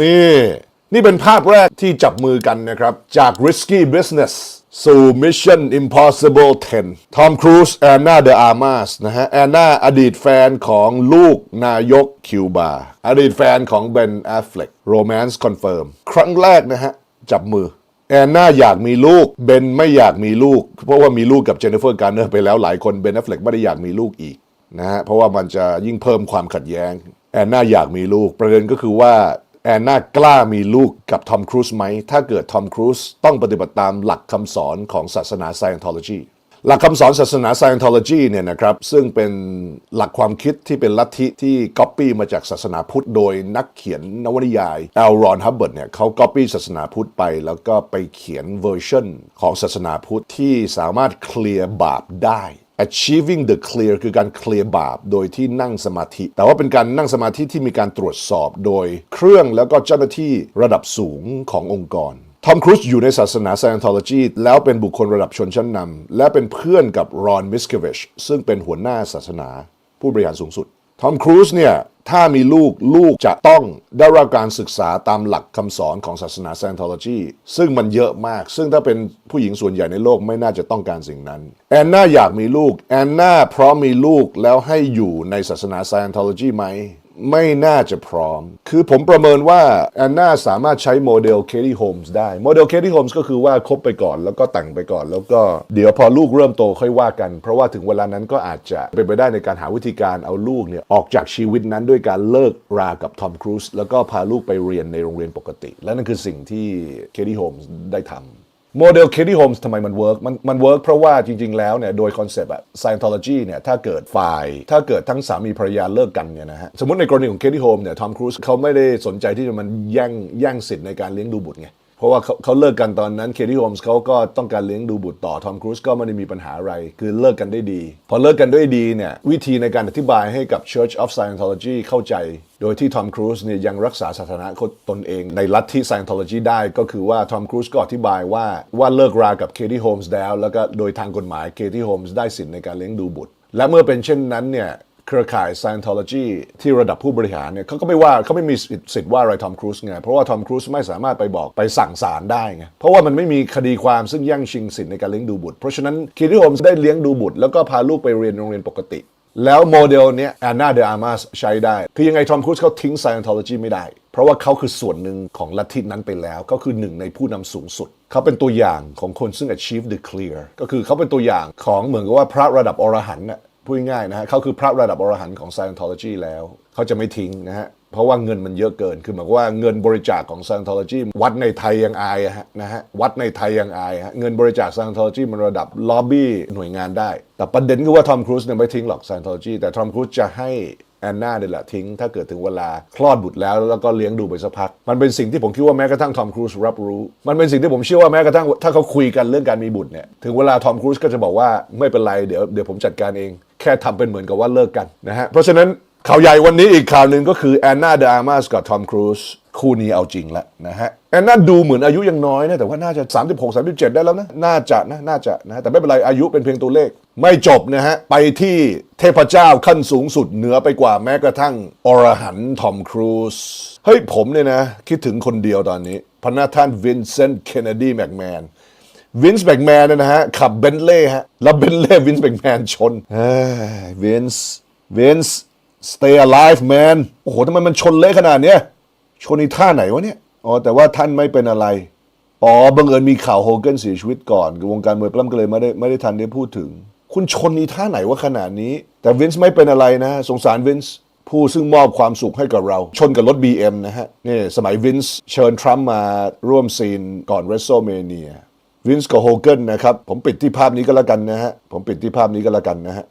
นี่ นี่เป็นภาพแรกที่จับมือกันนะครับ จาก Risky Business สู่ Mission Impossible 10 ทอมครูซแอนนาเดอะอาร์มาสนะฮะ แอนนาอดีตแฟนของลูกนายกคิวบา อดีตแฟนของเบนแอฟเฟล็กโรแมนส์คอนเฟิร์มครั้งแรกนะฮะ จับมือแอนนาอยากมีลูก เบนไม่อยากมีลูก เพราะว่ามีลูกกับเจนนิเฟอร์การ์เนอร์ไปแล้วหลายคน เบนแอฟเฟล็กไม่ได้อยากมีลูกอีกนะฮะ เพราะว่ามันจะยิ่งเพิ่มความขัดแย้ง แอนนาอยากมีลูก ประเด็นก็คือว่า แอนนากล้ามีลูกกับทอมครูซไหม ถ้าเกิดทอมครูซต้องปฏิบัติตามหลักคำสอนของศาสนา Scientology หลักคำสอนศาสนา Scientology เนี่ยนะครับซึ่งเป็นหลักความคิดที่เป็นลัทธิที่ก๊อปปี้มาจากศาสนาพุทธโดยนักเขียนนวนิยายแอลรอนฮับเบิร์ตเนี่ยเขาก๊อปปี้ศาสนาพุทธไป แล้วก็ไปเขียนเวอร์ชันของศาสนาพุทธที่สามารถเคลียร์บาปได้ achieving the clear คือการเคลียร์บาปโดยที่นั่งสมาธิ แต่ว่าเป็นการนั่งสมาธิที่มีการตรวจสอบโดยเครื่องแล้วก็เจ้าหน้าที่ระดับสูงขององค์กรทอมครูซอยู่ในศาสนา Scientology แล้วเป็นบุคคลระดับชนชั้นนำและเป็นเพื่อนกับรอนมิสเควิชซึ่งเป็นหัวหน้าศาสนาผู้บริหารสูงสุด ทอมครูซเนี่ยถ้ามีลูกลูกจะต้องได้รับการศึกษาตามหลักคำสอนของศาสนาแซนทอลจีซึ่งมันเยอะมาก ซึ่งถ้าเป็นผู้หญิงส่วนใหญ่ในโลกไม่น่าจะต้องการสิ่งนั้น แอนนาอยากมีลูก แอนนาพร้อมมีลูกแล้วให้อยู่ในศาสนาแซนทอลจีไหม ไม่น่าจะพร้อม คือผมประเมินว่าแอนนาสามารถใช้โมเดลเคที่โฮมส์ได้ โมเดลเคที่โฮมส์ก็คือว่าคบไปก่อนแล้วก็แต่งไปก่อน แล้วก็เดี๋ยวพอลูกเริ่มโตค่อยว่ากัน เพราะว่าถึงเวลานั้นก็อาจจะเป็นไปได้ในการหาวิธีการเอาลูกเนี่ยออกจากชีวิตนั้นด้วยการเลิกรากับทอมครูซแล้วก็พาลูกไปเรียนในโรงเรียนปกติ และนั่นคือสิ่งที่เคที่โฮมส์ได้ทำ โมเดลเคที่โฮมส์ทำไมมันเวิร์กมันมันเวิร์กเพราะว่าจริง ๆ แล้วเนี่ยโดยคอนเซปต์อะ Scientology เนี่ยถ้าเกิดฝ่าย ถ้าเกิดทั้งสามีภรรยาเลิกกันเนี่ยนะฮะสมมติในกรณีของเคที่โฮมเนี่ยทอมครูซเขาไม่ได้สนใจที่จะมันแย่งแย่งสิทธิ์ในการเลี้ยงดูบุตรไง ราะว่าเขาเขาเลิกกันตอนนั้นเคที่โฮมส์เขาก็ต้องการเลี้ยงดูบุตรต่อทอมครูซก็ไม่ได้มีปัญหาอะไร คือเลิกกันได้ดี พอเลิกกันด้วยดีเนี่ย วิธีในการอธิบายให้กับ Church of Scientology เข้าใจ โดยที่ทอมครูซเนี่ยยังรักษาสถานะตนเองในลัทธิ Scientology ได้ก็คือว่าทอมครูซก็อธิบายว่าว่าเลิกรากับเคที่โฮมส์แล้ว แล้วก็โดยทางกฎหมายเคที่โฮมส์ได้สิทธิ์ในการเลี้ยงดูบุตร และเมื่อเป็นเช่นนั้นเนี่ย เครือข่าย Scientology ที่ระดับผู้บริหารเนี่ยเขาก็ไม่ว่าเขาไม่มีสิทธิ์ว่าอะไรทอมครูซไง เพราะว่าทอมครูซไม่สามารถไปบอกไปสั่งศาลได้ไง เพราะว่ามันไม่มีคดีความซึ่งแย่งชิงสิทธิ์ในการเลี้ยงดูบุตร เพราะฉะนั้นคิดที่โฮมได้เลี้ยงดูบุตร แล้วก็พาลูกไปเรียนโรงเรียนปกติ แล้วโมเดลเนี้ยแอนนาเดอาร์มาสใช้ได้ คือยังไงทอมครูซเขาทิ้ง Scientology ไม่ได้ เพราะว่าเขาคือส่วนหนึ่งของลัทธินั้นไปแล้วเขาคือหนึ่งในผู้นำสูงสุดเขาเป็นตัวอย่างของคนซึ่ง achieve the clear ก็คือเขาเป็นตัวอย่างของเหมือนกับว่าพระระดับอรหันต์ พูดง่ายนะฮะเขาคือพระระดับอรหันต์ของ Scientology แล้วเขาจะไม่ทิ้งนะฮะเพราะว่าเงินมันเยอะเกิน คือหมายว่าเงินบริจาคของ Scientology วัดในไทยยังอายะนะฮะวัดในไทยยังอายฮะเงินบริจาค Scientology มันระดับล็อบบี้หน่วยงานได้ แต่ประเด็นคือว่าทอมครูซเนี่ยไม่ทิ้งหรอก Scientology แต่ทอมครูซจะให้แอนนาเนี่ยแหละทิ้งถ้าเกิดถึงเวลาคลอดบุตรแล้วแล้วก็เลี้ยงดูไปสักพัก มันเป็นสิ่งที่ผมคิดว่าแม้กระทั่งทอมครูซรับรู้ มันเป็นสิ่งที่ผมเชื่อว่าแม้กระทั่งถ้าเขาคุยกันเรื่องการมีบุตรเนี่ยถึงเวลาทอมครูซก็จะบอกว่าไม่เป็นไรเดี๋ยวเดี๋ยวผมจัดการเอง แค่ทำเป็นเหมือนกับว่าเลิกกันนะฮะเพราะฉะนั้นข่าวใหญ่วันนี้อีกข่าวหนึ่งก็คือแอนนาเดอาร์มาสกับทอมครูซคู่นี้เอาจริงแล้วนะฮะแอนนาดูเหมือนอายุยังน้อยนะแต่ว่าน่าจะ 36 37 ได้แล้วนะ น่าจะนะน่าจะนะแต่ไม่เป็นไรอายุเป็นเพียงตัวเลข ไม่จบนะฮะ ไปที่เทพเจ้าขั้นสูงสุดเหนือไปกว่าแม้กระทั่งอรหันต์ทอมครูซเฮ้ยผมเนี่ยนะ คิดถึงคนเดียวตอนนี้พนักท่านวินเซนต์เคนเนดีแมกแมน วินส์แบกแมนเนี่ยนะฮะขับเบนเล่ฮะแล้วเบนเล่วินส์แบกแมนชนเฮ้ยวินส์วินส์ stay alive man โอ้โหทำไมมันชนเละขนาดเนี้ยชนในท่าไหนวะเนี่ยอ๋อแต่ว่าท่านไม่เป็นอะไรอ๋อบังเอิญมีข่าวโฮเกนเสียชีวิตก่อนวงการมวยปล้ำก็เลยไม่ได้ไม่ได้ทันได้พูดถึง คุณชนในท่าไหนวะขนาดนี้ แต่วินส์ไม่เป็นอะไรนะ สงสารวินส์ผู้ซึ่งมอบความสุขให้กับเรา ชนกับรถ BM นะฮะนี่สมัยวินส์เชิญทรัมป์มาร่วมซีนก่อน WrestleMania วินส์กับโฮเกิลนะครับ ผมปิดที่ภาพนี้ก็แล้วกันนะฮะ ผมปิดที่ภาพนี้ก็แล้วกันนะฮะ